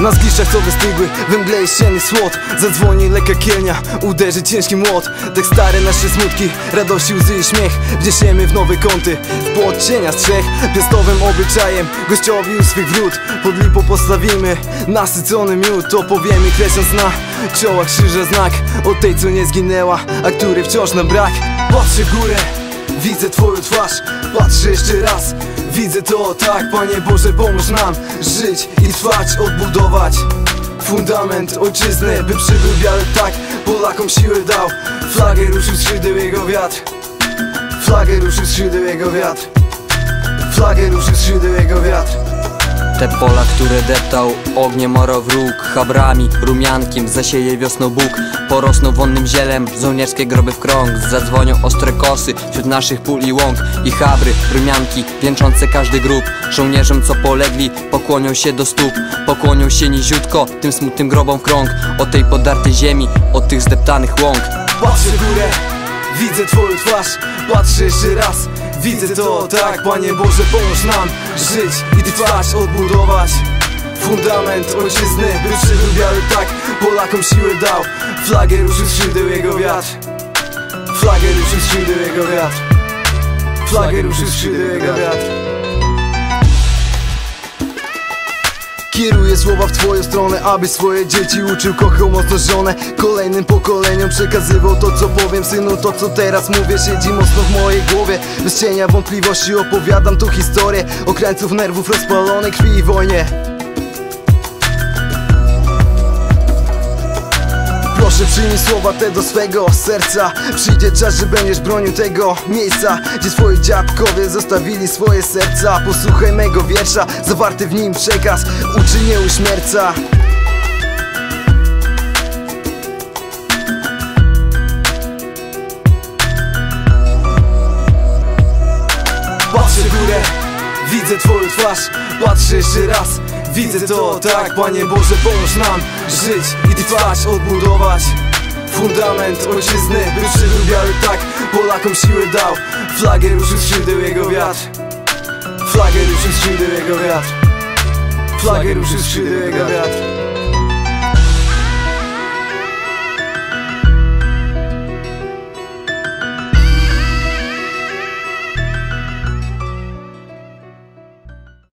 Na zgliszczach co wystygły, we mgle jesienny słod. Zadzwoni lekka kielnia, uderzy ciężki młot. Tak stare nasze smutki, radości, łzy i śmiech. Wniesiemy w nowe kąty, w płot cienia strzech Piastowym obyczajem, gościowi u swych wrót. Pod lipą postawimy nasycony miód. Opowiemy kresząc na czołach krzyża znak. Od tej co nie zginęła, a której wciąż nam brak. Patrzę górę, widzę twoją twarz Patrzę jeszcze raz, widzę to tak Panie Boże pomóż nam żyć i trwać, odbudować Fundament ojczyzny, by przybył biały tak. Polakom siłę dał, flagę ruszył skrzydeł jego wiatr. Flagę ruszył skrzydeł jego wiatr. Flagę ruszył skrzydeł jego wiatr Te pola, które deptał ogniem oro wróg Chabrami, rumiankiem zasieje wiosną Bóg. Porosną wonnym zielem, żołnierskie groby w krąg. Zadzwonią ostre kosy wśród naszych pól i łąk. I chabry, rumianki, wieńczące każdy grób. Żołnierzom co polegli, pokłonią się do stóp. Pokłonią się niziutko, tym smutnym grobom krąg. O tej podartej ziemi, od tych zdeptanych łąk. Patrzę w górę, widzę twoją twarz. Patrzę jeszcze raz, widzę to tak Panie Boże pomóż nam żyć i trwać, odbudować Fundament ojczyzny, by przybył biały tak Polakom siłę dał, flagę ruszył skrzydeł jego wiatr. Flagę ruszył skrzydeł jego wiatr. Flagę ruszył skrzydeł jego wiatr Kieruję słowa w twoją stronę, aby swoje dzieci uczył Kochał mocno żonę, kolejnym pokoleniom przekazywał to co powiem Synu, to co teraz mówię siedzi mocno w mojej głowie. Bez cienia wątpliwości opowiadam tu historię. O krańców nerwów rozpalonej krwi i wojnie Proszę przyjmij słowa te do swego serca. Przyjdzie czas, że będziesz bronił tego miejsca Gdzie twoi dziadkowie zostawili swoje serca. Posłuchaj mego wiersza, zawarty w nim przekaz. Uczy nie uśmierca. Patrzę w górę, widzę twoją twarz. Patrzę jeszcze raz, widzę to tak Panie Boże pomóż nam żyć i trwać, odbudować Fundament ojczyzny, by przybył biały tak Polakom siłę dał, flagę ruszył skrzydeł jego wiatr. Flagę ruszył skrzydeł jego wiatr. Flagę ruszył skrzydeł jego wiatr